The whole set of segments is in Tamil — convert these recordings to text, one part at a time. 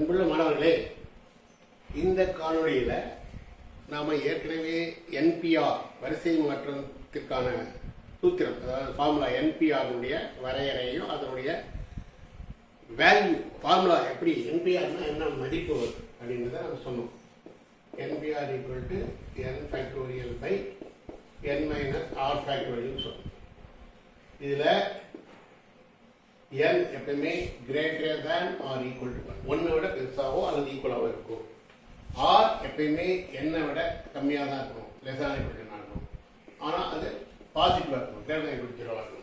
அன்புள்ள மாணவர்களே இந்த காணொளியில் நாம் ஏற்கனவே என்பிஆர் வரிசை மாற்றத்திற்கான சூத்திரம் அதாவது ஃபார்முலா என்பிஆருடைய வரையறையும் அதனுடைய வேல்யூ ஃபார்முலா எப்படி என்பிஆர்னா என்ன மதிப்பு வரும் அப்படின்றத நம்ம சொன்னோம். N P r equal to n factorial by n minus r factorial சொன்னோம். இதில் எல் எப்பயுமே greater than r equal to one ஒன்னை விட பெருசாகவோ அல்லது ஈக்குவலாகவோ இருக்கும் ஆர் எப்பயுமே என்னை விட கம்மியாக தான் இருக்கும் லெஸ் ஈக்குவல் டு ஆனால் அது பாசிட்டிவாக இருக்கும் கிரேட்டர் ஈக்குவல் ஜீரோவாக இருக்கும்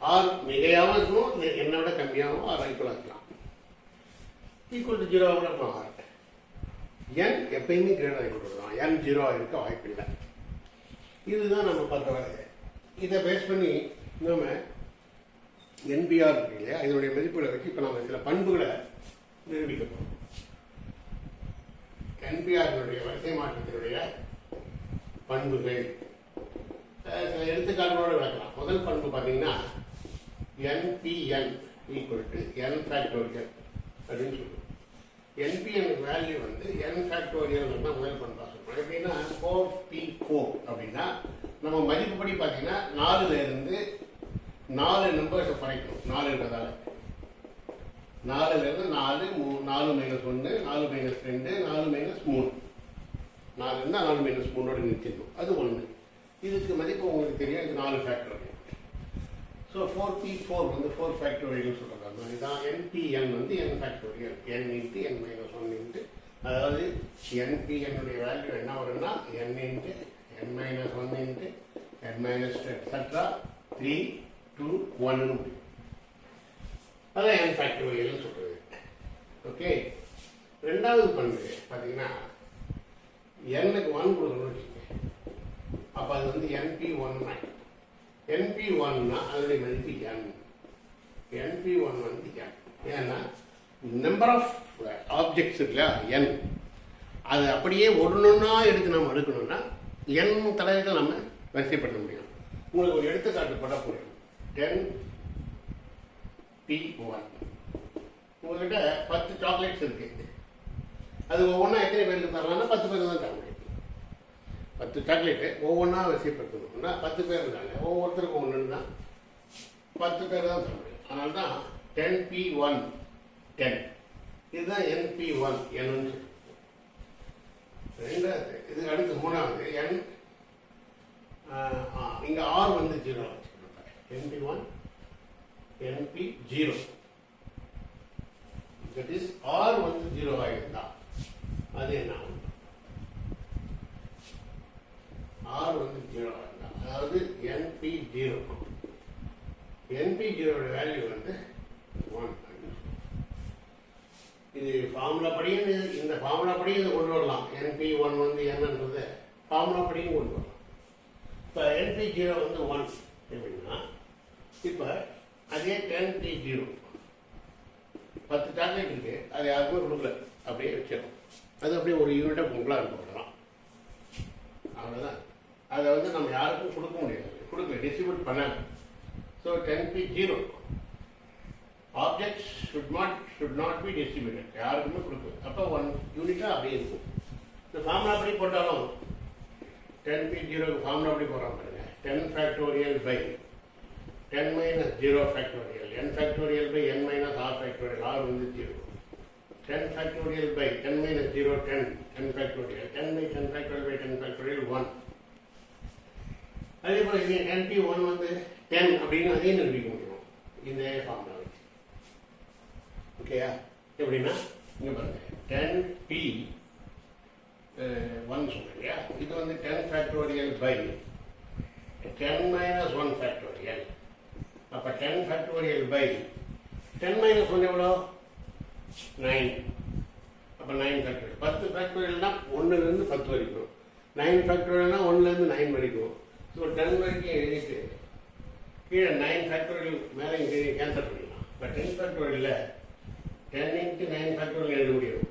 ஆர் மிகையாகவும் இருக்கணும். என்னை விட கம்மியாகவும் ஆர் ஈக்குவலாக இருக்கலாம். ஈக்குவல் டு ஜீரோவாக கூட இருக்கலாம் ஆர் என் எப்பயுமே கிரேட்டர் ஈக்குவல் தான் என் ஜீரோவாக இருக்க வாய்ப்பில்லை இதுதான் நம்ம பார்த்த வரைய இதை பேஸ் பண்ணி நம்ம என்பிஆர் இருக்கு இல்லையா? இதனுடைய மதிப்புகளை வச்சு இப்போ நம்ம சில பண்புகளை நிரூபிக்க போகிறோம் என்பிஆரினுடைய வரிசை மாற்றத்தினுடைய பண்புகள். சில எடுத்துக்காட்டுகளோடு விளக்கலாம். முதல் பண்பு பார்த்தீங்கன்னா n P n equal to n factorial அப்படின்னு சொல்லுவோம் என்பிஎன் வேல்யூ வந்து என் ஃபேக்டோரியல் தான் முதல் பண்பாக சொல்றோம். எப்படின்னா ஃபோர் பி ஃபோர் அப்படின்னா நம்ம மதிப்புப்படி பார்த்தீங்கன்னா நாலுல இருந்து நாலு நம்பர்ஸை குறைக்கணும். நாலு நாலுல இருந்து நாலு மூ நாலு மைனஸ் ஒன்று நாலு மைனஸ் ரெண்டு நாலு மைனஸ் மூணு. நாலு இருந்தால் நாலு மைனஸ் மூணோடு நிறுத்திடணும். அது ஒன்று இதுக்கு மதிப்பு உங்களுக்கு தெரியும். இது நாலு factor so four P four வந்து ஃபோர் ஃபேக்டோரியல் சொல்கிறாங்க இதுதான் என்பிஎன் வந்து n factorial n into n minus one into அதாவது என்பிஎன்னுடைய வேல்யூ என்ன வரும்னா n into n minus one into n minus extra three two ஒன்னு முடியும் அதான் என் ஃபேக்டோரியல்னு சொல்கிறது ஓகே ரெண்டாவது பண்பு பார்த்தீங்கன்னா எண்ணுக்கு ஒன் கொடுக்கணும்னு வச்சுக்கோங்க. அப்போ அது வந்து என்பி ஒன் என்பி ஒன்னா அதனுடைய மதிப்பு என் என்பி ஒன் வந்து என் ஏன்னா நம்பர் ஆஃப் ஆப்ஜெக்ட்ஸ் இருக்குல்ல என் அது அப்படியே ஒன்றுன்னா எடுத்து நம்ம எடுக்கணும்னா என் தலைவர்கள் நம்ம வரிசைப்படுத்த முடியும். உங்களுக்கு ஒரு எடுத்துக்காட்டு பட புரியும் பி ஒன் உங்ககிட்ட பத்து சாக்லேட்ஸ் இருக்கு. அது ஒவ்வொன்றா எத்தனை பேருக்கு தரலாம்னா பத்து பேருக்கு தான் தர முடியும் பத்து சாக்லேட்டு ஒவ்வொன்றா வரிசைப்படுத்தணும்னா பத்து பேர் இருக்காங்க. ஒவ்வொருத்தருக்கும் ஒன்றுன்னா பத்து பேர் தான் தர முடியும் அதனால தான் டென் பி ஒன் டென் இதுதான் என்பி ஒன் என்னு ரெண்டாவது இதுக்கு அடுத்து மூணாவது என் இங்கே ஆர் வந்து zero n P one n P zero that is r வந்து ஜீரோவாக இருந்தா அது என்ன ஆகும்? ஆர் வந்து ஜீரோ ஆகிருந்தா அதாவது n P zero n P value வந்து ஒன் இது ஃபார்முலா படியும் இந்த ஃபார்முலா படியும் இதை கொண்டு வரலாம். என்பி ஒன் வந்து என்னன்றது ஃபார்முலா படியும் கொண்டு வரலாம். இப்போ என்பி ஜீரோ வந்து ஒன் இப்போ அதே டென் பி ஜீரோ பத்து சாக்லேட் இருக்கு அது யாருக்குமே கொடுக்கல. அப்படியே வச்சிடும் அது அப்படியே ஒரு யூனிட்டாக பொங்கலாக போடலாம் அவ்வளோதான் அவ்வளோதான் அதை வந்து நம்ம யாருக்கும் கொடுக்க முடியாது. கொடுக்கல டிஸ்ட்ரிபியூட் பண்ணாங்க. So ten P zero objects should not should not be distributed யாருக்குமே கொடுக்கல. அப்போ ஒன் யூனிட்டாக அப்படியே இருக்கும். இந்த ஃபார்முலா அப்படி போட்டாலும் டென் பி ஜீரோக்கு ஃபார்முலா அப்படி போடுறாங்க பாருங்க. Ten factorial by ten minus zero factorial n factorial by n minus r factorial r வந்து zero ten factorial by ten minus zero ten ten factorial ten by ten factorial by ten factorial one அதே போல் இங்கே டென் பி ஒன் வந்து டென் அப்படின்னு அதையும் நிரூபிக்க முடியும். இந்த ஃபார்முலா வச்சு. ஓகேயா எப்படின்னா இங்கே பாருங்க. டென் பி ஒன் சொல்றேன் இது வந்து ten factorial by ten minus one factorial அப்போ ten factorial by ten minus one எவ்வளோ? நைன் அப்போ நைன் ஃபேக்டோரியல் பத்து ஃபேக்டோரியல்னா ஒன்றுலேருந்து பத்து வரைக்கும். நைன் ஃபேக்டோரியல்னா ஒன்றுலேருந்து நைன் வரைக்கும். ஸோ டென் வரைக்கும் எழுதிட்டு கீழே நைன் ஃபேக்டோரியல் மேலே இங்கே கேன்சல் பண்ணிடலாம். இப்போ டென் ஃபேக்டோரியலில் டென் இன்ட்டு நைன் ஃபேக்டோரியல் எழுத முடியும்.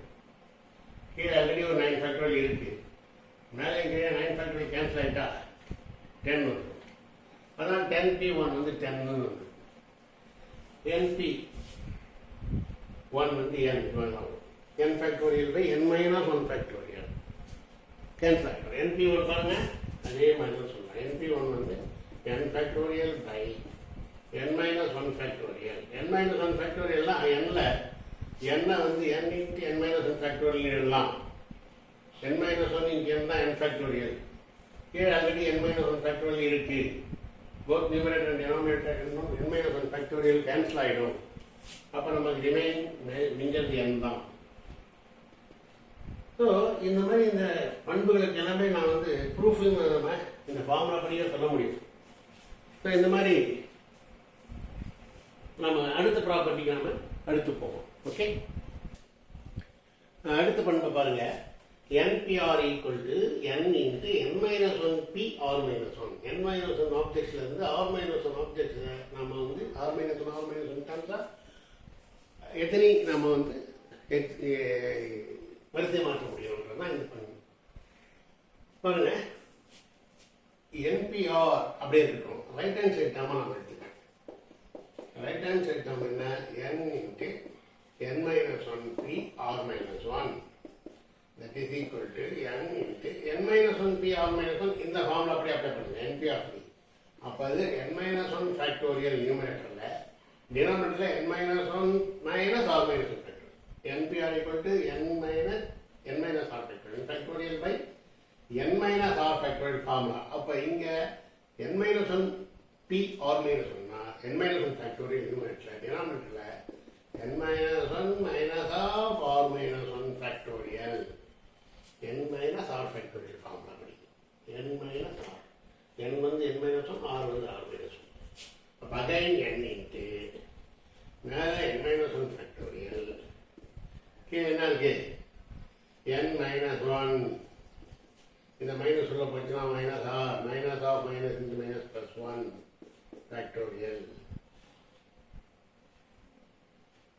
கீழே ஆல்ரெடி ஒரு நைன் ஃபேக்டோரியல் இருக்கு. மேலே கீழே நைன் ஃபேக்டோரியல் கேன்சல் ஆகிட்டா டென் வரும். அதான் டென் பி ஒன் வந்து டென்னு என் என்பி ஒன் வந்து n n factorial by n minus one factorial n factor n P one பாருங்க அதே மாதிரி தான் சொல்லலாம் என் பி ஒன் வந்து n factorial by n minus one factorial n minus one ஃபேக்டோரியல்லாம் எண்ணில் என்ன வந்து n into n minus one factorial எழுதலாம் n minus one into n தான் என் ஃபேக்டோரியல் கீழே already n minus one factorial இருக்குது both numerator and denominator n minus one factorial cancel ஆகிடும் அப்போ நமக்கு ரிமைன் மிஞ்சது என் தான். ஸோ இந்த மாதிரி இந்த பண்புகளுக்கு எல்லாமே நான் வந்து ப்ரூஃப் நம்ம இந்த ஃபார்முலா படியே சொல்ல முடியும். ஸோ இந்த மாதிரி நம்ம அடுத்த ப்ராப்பர்ட்டிக்கு நம்ம அடுத்து போவோம். ஓகே அடுத்த பண்பை பாருங்கள் n P r equal to n into n minus one P r minus one n minus one ஆப்ஜெக்ட்ஸ்ல இருந்து ஆர் மைனஸ் ஒன் ஆப்ஜெக்ட்ஸ் நம்ம வந்து r minus one r minus one டான்ஸா எத்தனை நம்ம வந்து எத்- வரிசை மாற்ற முடியும்ன்றதான் இது பண்ணு பாருங்க. என்பிஆர் அப்படியே இருக்கும். ரைட் ஹேண்ட் சைட் டேர்மா நம்ம எடுத்துக்கலாம். ரைட் ஹேண்ட் சைட் டேர்ம் என்ன? N into n minus one P r minus one that is equal to n minus one P r minus இந்த ஃபார்ம்ல அப்படியே அப்ளை பண்ணுங்க என்பி ஆர் பி அப்போ அது என் மைனஸ் ஒன் ஃபேக்டோரியல் நியூமரேட்டரில் டினாமினேட்டரில் n minus one minus r minus one factorial n P r equal to n minus n minus r factorial factorial by n minus r factorial formula அப்போ இங்கே என் ஒன் பி ஆர் ஒன்னா என் மைனஸ் ஒன் ஃபேக்டோரியல் நியூமரேட்டரில் டினாமினேட்டரில் one minus of r minus one factorial n minus r factorial formula படி என் மைனஸ் ஆர் என் வந்து என் மைனஸ் ஒன் ஆர் வந்து ஆர் மைனஸ் ஒன் அப்போ அகைன் என் இன்ட்டு மேலே என் மைனஸ் ஒன் ஃபேக்டோரியல் கீழே என்ன இருக்கு? என் மைனஸ் ஒன் இந்த மைனஸ் உள்ள போச்சுன்னா minus r minus of minus into minus plus one factorial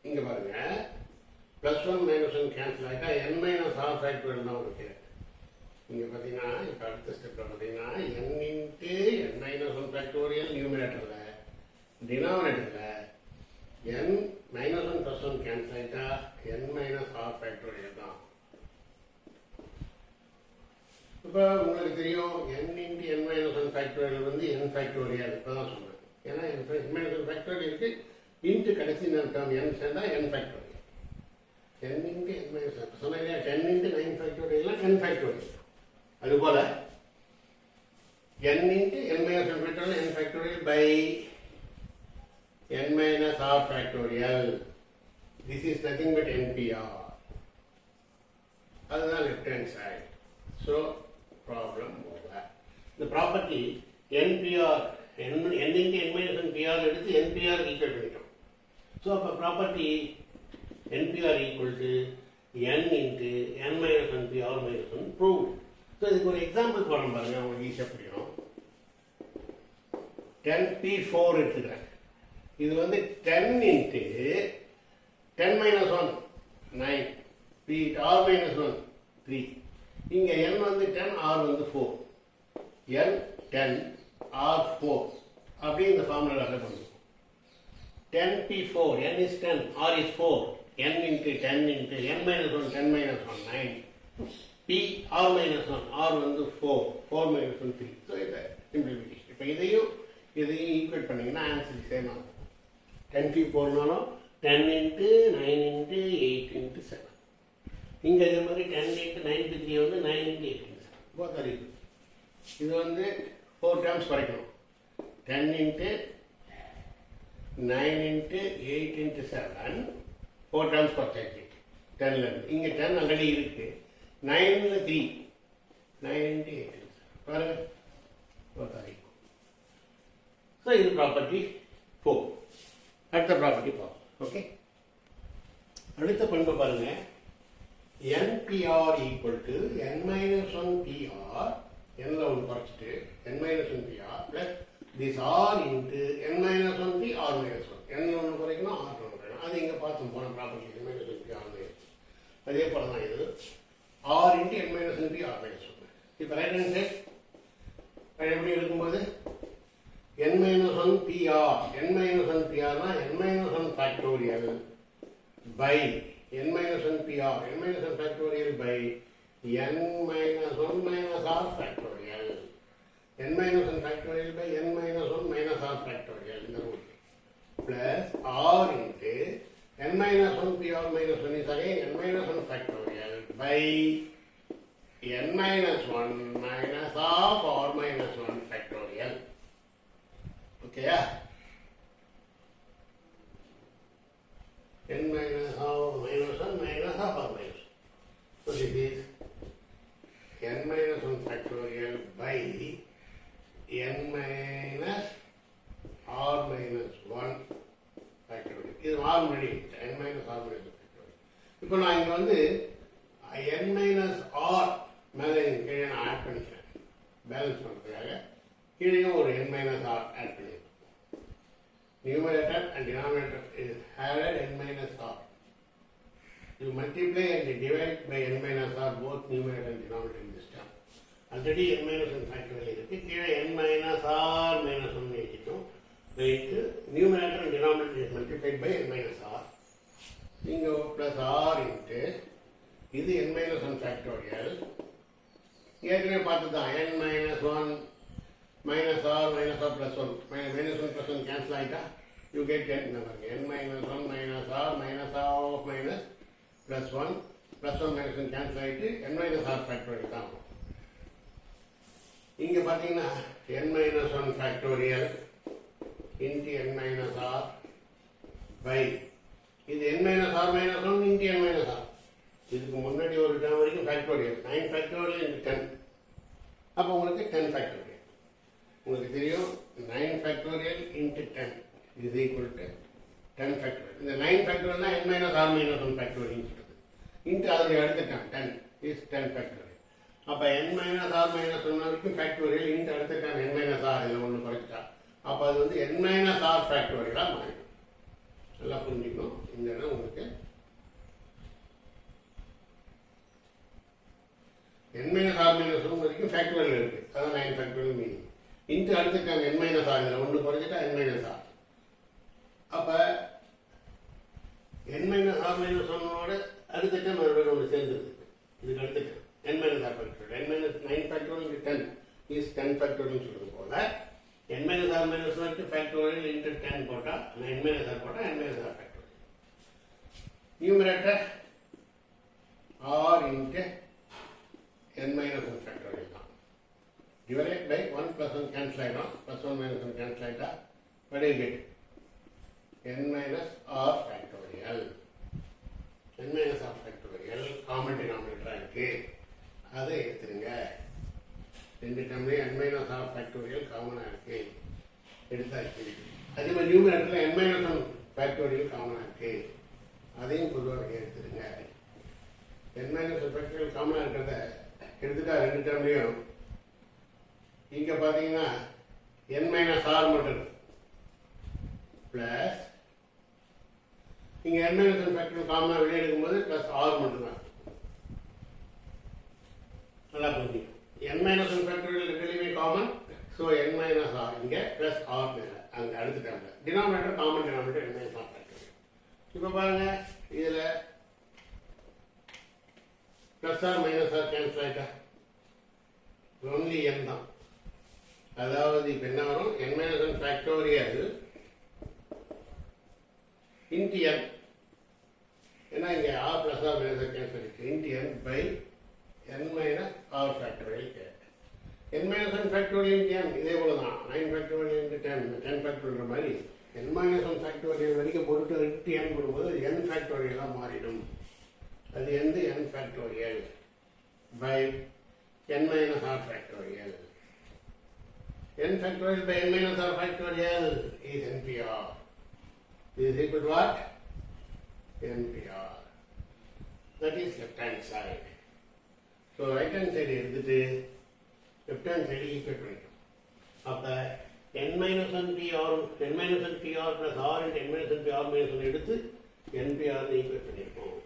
இங்கே பாருங்கள் plus one minus one cancel ஆகிட்டா என் மைனஸ் ஆஃப் ஃபேக்டோரியல் தான் உங்களுக்கு இங்க பார்த்தீங்கன்னா இப்போ அடுத்த ஸ்டெப்பில் பார்த்தீங்கன்னா N into N minus one factorial நியூமினேட்டரில் டினாமினேட்டரில் N minus one plus one cancel ஆகிட்டா என் மைனஸ் ஆஃப் ஃபேக்டோரியல் தான். இப்போ உங்களுக்கு தெரியும் N into N minus one factorial வந்து என் ஃபேக்டோரியல் இப்போ தான் சொன்னேன். ஏன்னா என் மைனஸ் ஒன் ஃபேக்டோரியல் இருக்கு இன்ட்டு கடைசி நேரம் என் சேர்ந்தா N factorial ten into n minus one சொன்னேன் இல்லையா ten into nine ஃபேக்டோரியல்னா ten factorial அதுபோல n into n minus one factorial n factorial by n minus r factorial this is nothing but nPr அதுதான் left hand side so problem over இந்த property nPr n n into n minus one Pr எடுத்து என்பிஆர் ஈக்குவல் பண்ணிட்டோம் ஸோ அப்போ property NPR equal to N into N minus one PR minus one prove so இதுக்கு ஒரு எக்ஸாம்பிள் போடுறோம் பாருங்க உங்களுக்கு ஈஸியாக புரியணும் டென் பி ஃபோர் எடுத்துக்கிறேன். இது வந்து ten into ten minus one nine P R minus one three இங்கே என் வந்து டென் ஆர் வந்து four N ten R four அப்படி இந்த ஃபார்முலாவில் பண்ணுவோம். Ten P four N is ten R is four N into ten into N minus one ten minus one nine P R minus one R வந்து four four minus one three so இதை சிம்பிளிஃபிகேஷன் இப்போ இதையும் இதையும் ஈக்குவேட் பண்ணீங்கன்னா ஆன்சர் சேம் ஆகும். Ten P ஃபோர்னாலும் ten into nine into eight into seven இங்கே இதே மாதிரி ten into nine P three வந்து nine into eight into seven both are equal இது வந்து ஃபோர் டேர்ம்ஸ் குறைக்கணும். Ten into nine into eight into seven four terms குறைச்சாச்சு டென்லேருந்து இங்கே டென் ஆல்ரெடி இருக்குது நைனில் த்ரீ நைன் இன்ட்டு எயிட் பாருங்க. ஸோ இது ப்ராப்பர்ட்டி ஃபோர் அடுத்த ப்ராப்பர்ட்டி ஃபோர் ஓகே அடுத்த பண்பு பாருங்க. NPR equal to N minus one PR என்ல ஒன்று குறைச்சிட்டு N minus one PR plus this R into N minus one P R minus one N ஒன்று குறைக்கணும் ஆர் வந்து இங்கே பார்த்தோம் போன property N minus NP R minus அதே போல தான் இது R into N minus NP R minus ஒன்று இப்போ ரைட் ஹேண்ட் சைட் எப்படி இருக்கும்போது N minus one PR N minus one பிஆர்னா N minus one factorial by N minus one PR N minus one factorial by N minus one minus R factorial N minus one factorial by N minus one minus R factorial இந்த rule Plus r into n minus 1 pr minus 1 is again n minus 1 factorial by n minus 1 minus half r minus 1 factorial. Okay, yeah? n minus half minus 1 minus half r minus. So this is n minus 1 factorial by n minus already N minus already இப்போ நான் இங்கே வந்து என் மைனஸ் ஆர் மேலே கீழே நான் ஆட் பண்ணிக்கிறேன் பேலன்ஸ் பண்ணுறதுக்காக கீழே ஒரு என் மைனஸ் ஆர் ஆட் பண்ணிக்கிறேன் numerator and denominator is added N minus R You multiply and divide by n minus r both numerator and denominator in this term. Already n minus 1 factorial கீழே என் மைனஸ் ஆர் minus 1 எழுதிட்டோம் வைத்து numerator and denominator is multiplied by n minus r. இங்க plus r into இது n minus 1 factorial. ஏற்கனவே பார்த்து தான் n minus 1 minus r minus r plus 1 minus minus 1 plus 1 cancel ஆயிட்டா you get n number n minus 1 minus r minus r of minus plus 1 plus 1 minus 1 cancel ஆயிட்டு n minus r factorial தான் வரும். இங்க பாத்தீங்கன்னா n minus 1 factorial into N minus r by இது n minus r minus 1 into n minus r. இதுக்கு முன்னாடி ஒரு டேம் வரைக்கும் factorial nine factorial into ten அப்போ உங்களுக்கு டென் ஃபேக்டோரியல் உங்களுக்கு தெரியும் நைன் ஃபேக்டோரியல் இன்ட்டு டென் இது ஈக்குவல் டு டென் ஃபேக்டோரியல் இந்த nine ஃபேக்டோரியல்னா N minus R minus one factorial சொல்லுது இன்ட்டு அதனுடைய அடுத்த ten ten is ten factorial அப்போ N minus R minus one வரைக்கும் ஃபேக்டோரியல் இன்ட்டு அடுத்த டென் என் மைனஸ் ஆர் இதில் ஒன்று குறைச்சிட்டா. அப்போ அது வந்து என் மைனஸ் ஆர் ஃபேக்டோரியலாக மாறிடும். நல்லா புரிஞ்சுக்கணும். இந்த இடம் உங்களுக்கு N minus R minus one வரைக்கும் ஃபேக்டோரியல் இருக்கு. அதான் நைன் ஃபேக்டோரியல் மீனிங் இன்ட்டு அடுத்துக்காங்க என் மைனஸ் ஆர் இதில் ஒன்று குறைஞ்சிட்டா என் மைனஸ் ஆர் அப்போ என் மைனஸ் ஆர் மைனஸ் ஒன்னோட அடுத்த மறுபடியும் ஒன்று சேர்ந்துருக்கு. இதுக்கு அடுத்த time N minus R factorial N minus nine factorial ten is ten factorial சொல்லுவோம் போல என் மைனஸ் ஆர் மைனஸ் ஒன்க்கு ஃபேக்டோரியல் இன்ட்டு டென் என்மேனேஜர் போட்டால் என்மேனேஜர் factorial numerator R into N minus one factorial தான் divide by one plus one cancel ஆகிடும் plus one minus one cancel ஆகிட்டா but will N minus R factorial N minus R factorial common டினாமினேட்டராக இருக்குது அதை எடுத்துருங்க ரெண்டு டம்லேயும் என் மைனஸ் ஆர் ஃபேக்டோரியல் காமனாக இருக்குது எடுத்தாச்சு அதே மாதிரி நியூமரேட்டரில் n minus 1 factorial காமனாக இருக்கு. அதையும் பொதுவாக எடுத்துருங்க என் மைனஸ் ஒன் ஃபேக்டோரியல் காமனாக இருக்கிறத எடுத்துட்டா ரெண்டு டேர்ம்லையும் இங்கே பார்த்தீங்கன்னா என் மைனஸ் ஆர் மட்டும் பிளஸ் இங்கே என் மைனஸ் ஒன் ஃபேக்டோரியல் காமனாக வெளியே எடுக்கும்போது பிளஸ் ஆர் மட்டும் தான் நல்லா புரிஞ்சுக்கணும் n minus one factor ரெண்டுலையுமே common so n minus R இங்க பிளஸ் ஆர் மேல அங்க அடுத்த டேர்ம்ல denominator common denominator n minus R factor இப்போ பாருங்க. இதுல plus R minus R cancel ஆயிட்டா? ஒன்லி என் தான். அதாவது இப்ப என்ன வரும்? N minus one factorial into N ஏன்னா இங்கே R plus R minus R cancel இருக்கு into N by N minus R factorial K N minus one factorial N இதே போல தான் nine factorial ten ten factorial மாதிரி என் மைனஸ் ஒன் ஃபேக்டோரியல் வரைக்கும் பொருட்டு எடுத்து என் கொடுக்கும்போது என் ஃபேக்டோரியலாக மாறிடும் அது எந்த N factorial by N minus R factorial N factorial by N minus R factorial is NPR is equal to what NPR. That is left hand side. So right hand side எடுத்துட்டு லெஃப்ட் hand சைடு equate பண்ணிட்டோம் அப்போ N minus one P R ten minus N P R plus R in ten minus one P R minus one எடுத்து என்பிஆர் ஈக்குவேட் பண்ணியிருக்கோம்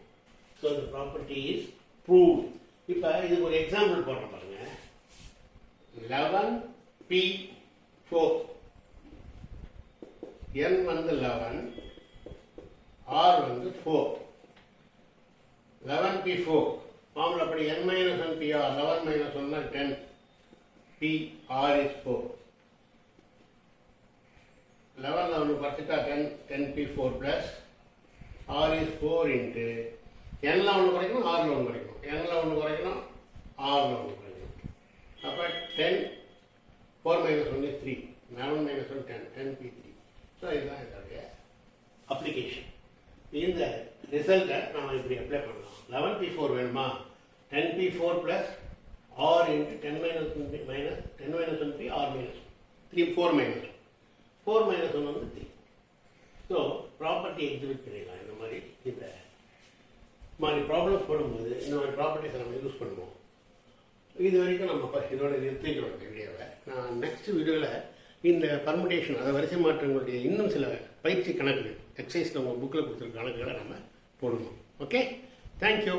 ஸோ இந்த ப்ராப்பர்ட்டி இஸ் ப்ரூவ் இப்போ இதுக்கு ஒரு எக்ஸாம்பிள் போடுறோம் பாருங்க. லெவன் பி ஃபோர் என் வந்து லெவன் ஆர் வந்து ஃபோர் லெவன் பி ஃபோர் ஃபார்மில் அப்படி N minus N P R eleven minus one ten P R is four லெவனில் ஒன்று குறைச்சிட்டா ten ten P four plus R is four into என்ல ஒன்று குறைக்கணும் ஆறில் ஒன்று குறைக்கணும். என்ல ஒன்று குறைக்கணும் ஆறில் ஒன்று குறைக்கணும். அப்போ ten four minus one three eleven minus one ten ten P three so இதுதான் இதோடைய அப்ளிகேஷன் இந்த ரிசல்ட்டை நம்ம இப்படி அப்ளை பண்ணலாம். லெவன் பி ஃபோர் வேணுமா? Ten P four plus R into ten minus one P minus ten minus one P R minus three four minus four minus one வந்து த்ரீ ஸோ ப்ராப்பர்ட்டி எக்ஸிபிட் பண்ணிடலாம். இந்த மாதிரி இந்த மாதிரி ப்ராப்ளம்ஸ் போடும்போது இந்த மாதிரி ப்ராப்பர்ட்டிஸை நம்ம யூஸ் பண்ணுவோம். இது வரைக்கும் நம்ம இதோட நிறுத்திக்கிறோம் இந்த வீடியோவை. நான் நெக்ஸ்ட் வீடியோவில் இந்த பர்முடேஷன் அதை வரிசை மாற்றங்களுடைய இன்னும் சில பயிற்சி கணக்குகள் எக்ஸசைஸ் நம்ம புக்கில் கொடுத்துருக்க கணக்குகளை நம்ம போடணும். Okay thank you